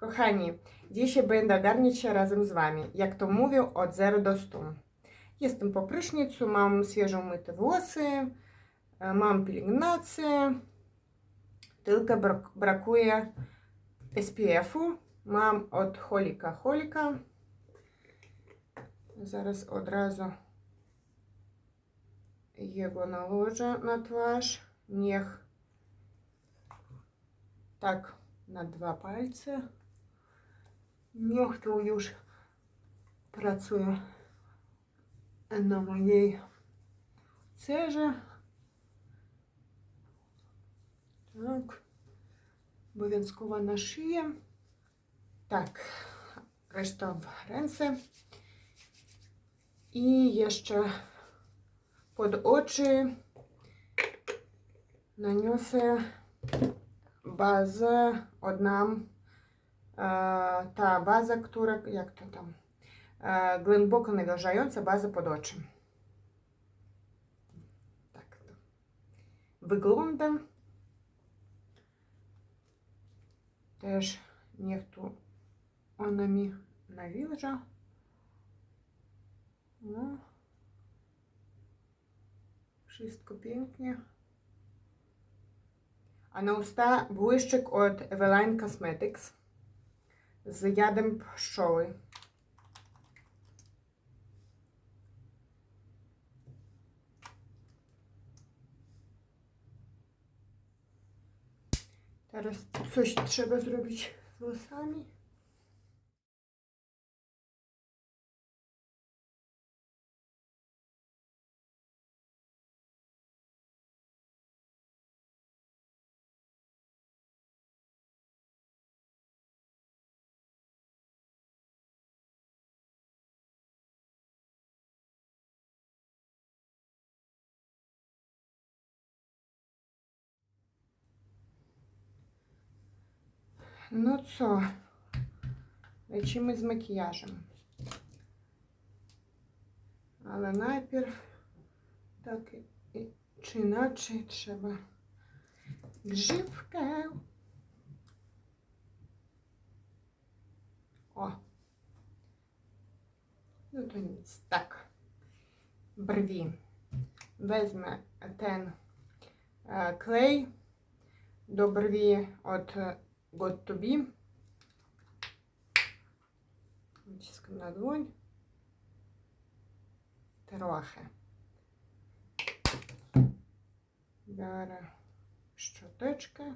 Kochani, dzisiaj będę garnić się razem z Wami, jak to mówią, od 0 do 100. Jestem po prysznicu, mam świeżo umyte włosy, e, mam pielęgnację, tylko brakuje SPF-u. Mam od Holika Holika. Zaraz od razu jego nałożę na twarz. Niech tak na dwa palce. Niech tu już pracuje na mojej cerze. Tak. Obowiązkowo na szyję. Tak. Reszta w ręce. I jeszcze pod oczy naniosę bazę od E, ta baza, która, to tam, e, głęboko nawilżająca baza pod oczy. Tak to wygląda. Też niech tu ona mi nawilża. No. Wszystko pięknie. A na usta błyszczyk od Eveline Cosmetics z jadem pszczoły. Teraz coś trzeba zrobić z włosami. No co? Lecimy z makijażem. Ale najpierw tak i- czy inaczej trzeba grzywkę. O. No to nic. Tak. Brwi. Wezmę ten e, klej do brwi od Got to be. Naciskam na dłoń. Trochę. Biorę szczoteczkę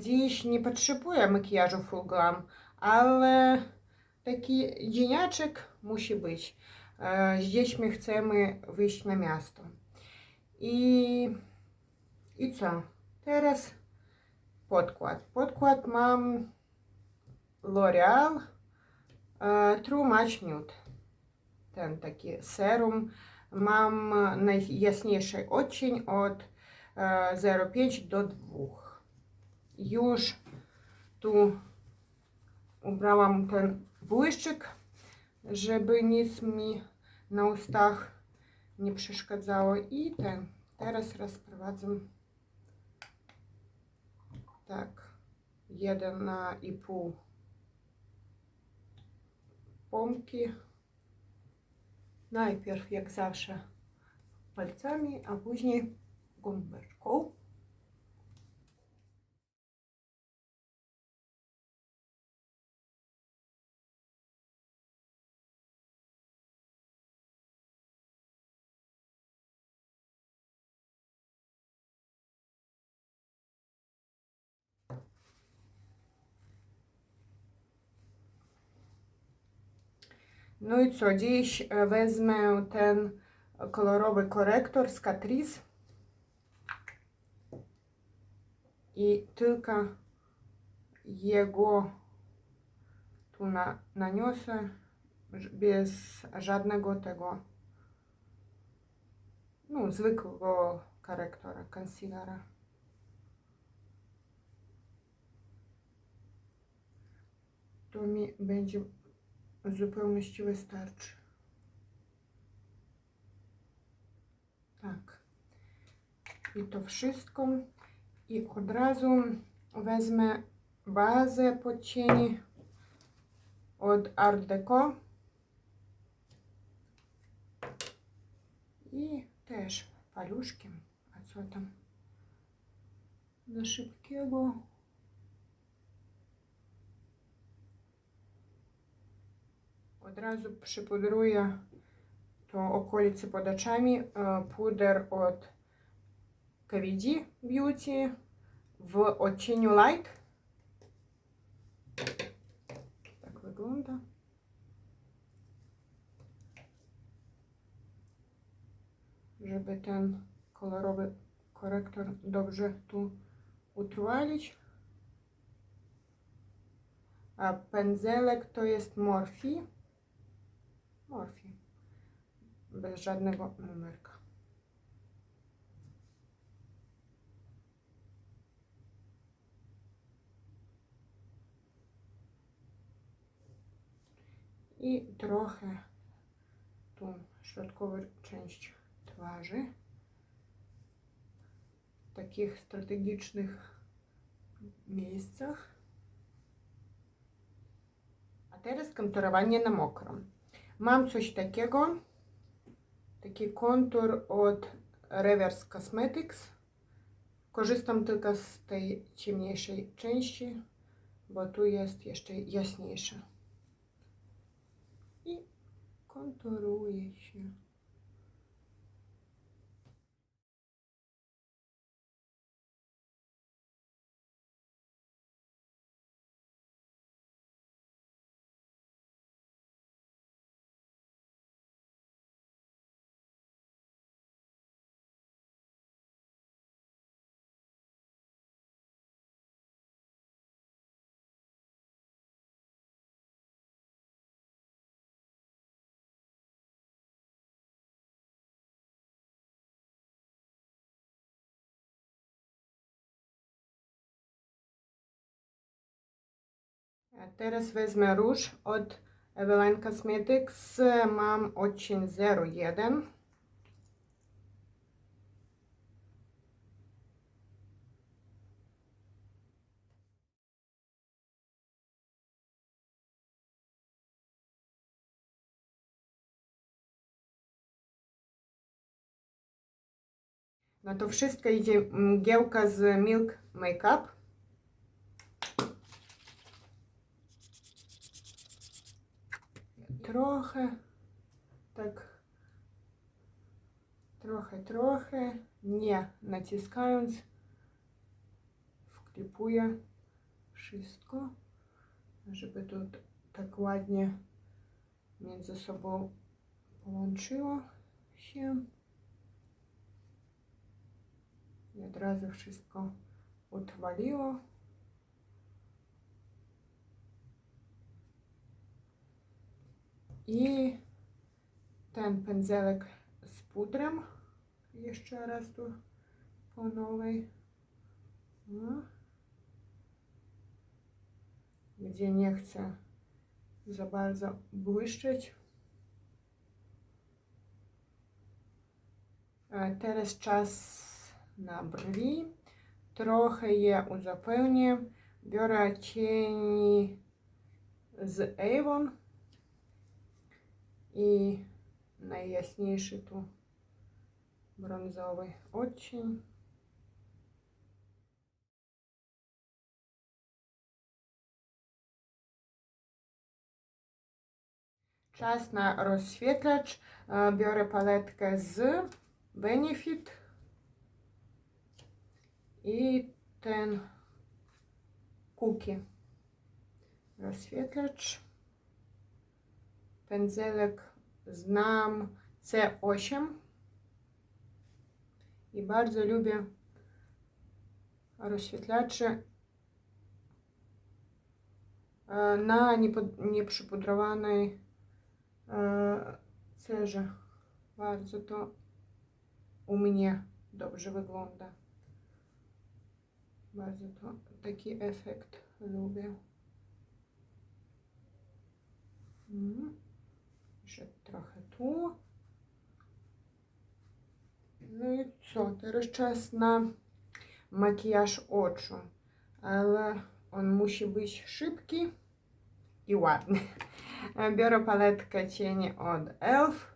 dziś nie potrzebuję makijażu full glam, ale taki dzieniaczek musi być. E, Z dziećmi chcemy wyjść na miasto. I, i co? Teraz podkład. Podkład mam L'Oreal e, True Match Nude. Ten taki serum. Mam najjaśniejszy odcień od e, 0,5 do 2 już tu ubrałam ten błyszczyk, żeby nic mi na ustach nie przeszkadzało i ten, teraz rozprowadzam tak, jeden na i pół pompki. Najpierw, jak zawsze, palcami, a później gąbeczką. No i co, dziś e, wezmę ten kolorowy korektor z Catrice i tylko jego tu na, naniosę bez żadnego tego no, zwykłego korektora, concealera. No, to mi będzie w zupełności wystarczy. Tak. I to wszystko. I od razu wezmę bazę pod cieni od Art Deco. I też paluszkiem. A co tam? Dla szybkiego. Przypudruję to okolice pod oczami. e, Puder od KVD Beauty w odcieniu Light. Tak wygląda. Żeby ten kolorowy korektor dobrze tu utrwalić. A pędzelek to jest. Morphe. Bez żadnego numerka. I trochę tu środkową część twarzy. W takich strategicznych miejscach. A teraz konturowanie na mokro. Mam coś takiego. Taki kontur od Reverse Cosmetics. Korzystam tylko z tej ciemniejszej części, bo tu jest jeszcze jaśniejsza. I konturuje się. Teraz wezmę róż od Eveline Cosmetics. Mam odcień 01. Na to wszystko idzie mgiełka z Milk Makeup. Trochę, tak, trochę, trochę, nie naciskając, wklipuję wszystko, żeby to t- tak ładnie między sobą połączyło się. I od razu wszystko utrwaliło. I ten pędzelek z pudrem. Jeszcze raz tu po nowej. No. Gdzie nie chcę za bardzo błyszczeć. A teraz czas na brwi. Trochę je uzupełnię. Biorę cień z Avon i najjaśniejszy tu brązowy odcień. Czas na rozświetlacz. E, Biorę paletkę z Benefit i ten Cookie rozświetlacz. Pędzelek znam C8 i bardzo lubię rozświetlacze na nieprzypudrowanej e, cerze. Bardzo to u mnie dobrze wygląda. Bardzo to taki efekt lubię. Mhm. Jeszcze trochę tu. No i co? Teraz czas na makijaż oczu. Ale on musi być szybki i ładny. Biorę paletkę cieni od ELF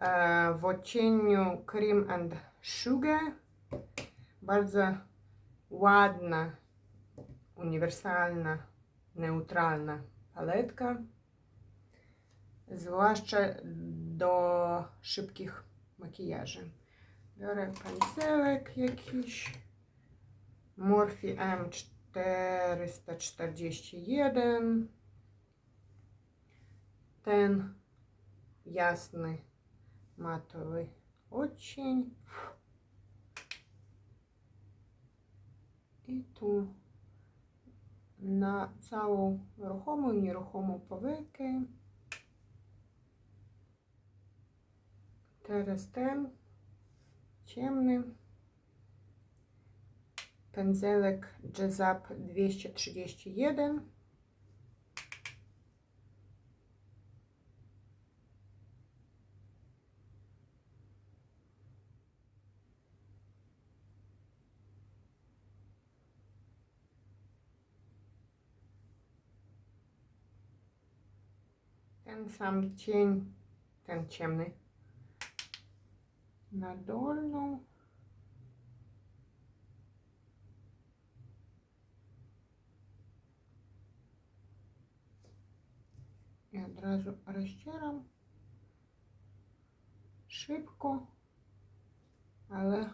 e, w odcieniu Cream and Sugar. Bardzo ładna, uniwersalna, neutralna paletka. Zwłaszcza do szybkich makijaży. Biorę pędzelek jakiś. Morphe M441. Ten jasny matowy odcień. I tu na całą ruchomą nieruchomą powieki. Teraz ten ciemny. Pędzelek Jazzap 231 ten sam cień, ten ciemny na dolną. I od razu rozcieram szybko, ale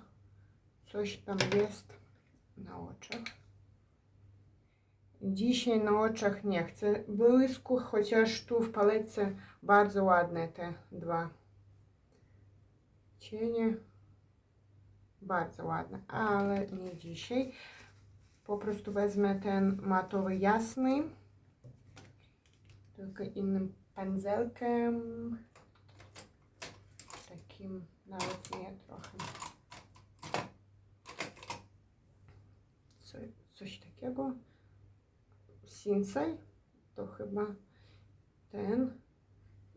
coś tam jest na oczach. Dzisiaj na oczach nie chcę. Błysku, chociaż tu w palece bardzo ładne te dwa cienie. Bardzo ładne, ale nie dzisiaj. Po prostu wezmę ten matowy jasny, tylko innym pędzelkiem. Takim nawet nie trochę. Co, coś takiego. Sinsei, to chyba ten.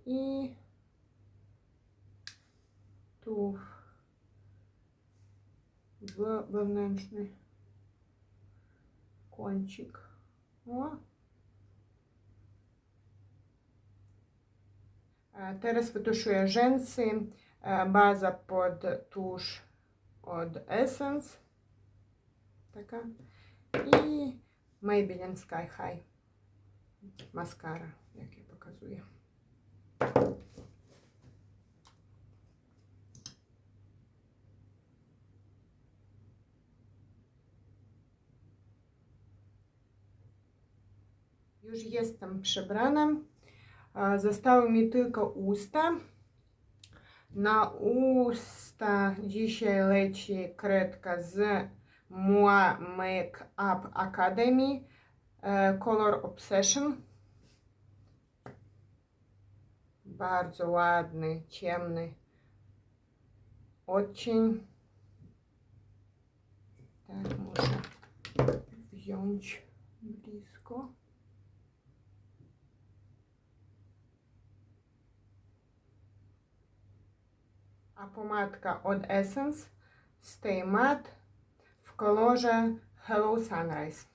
I знайшла вовненшний кончик. О. Е, Зараз витушує женси, е, база під туш від Essence. Така. І Maybelline Sky High. Маскара, як я показую. Już jestem przebrana. E, Zostały mi tylko usta. Na usta dzisiaj leci kredka z Mua Makeup Academy e, Color Obsession. Bardzo ładny, ciemny odcień. Tak, muszę wziąć blisko. Pomadka od Essence Stay Matte w kolorze Hello Sunrise.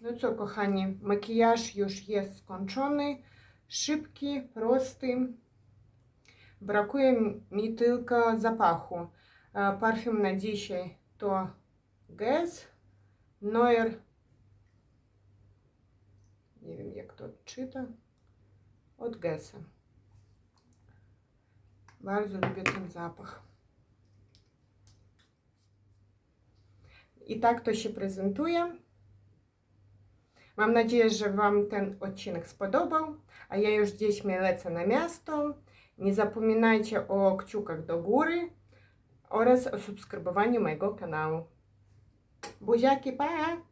No co, kochani, makijaż już jest skończony. Szybki, prosty. Brakuje mi tylko zapachu. E, Parfum na dzisiaj to Guess Noir. Nie wiem jak to czyta. Od Gessa. Bardzo lubię ten zapach. I tak to się prezentuje. Mam nadzieję, że Wam ten odcinek spodobał, a ja już gdzieś mnie lecę na miasto. Nie zapominajcie o kciukach do góry oraz o subskrybowaniu mojego kanału. Buziaki, pa!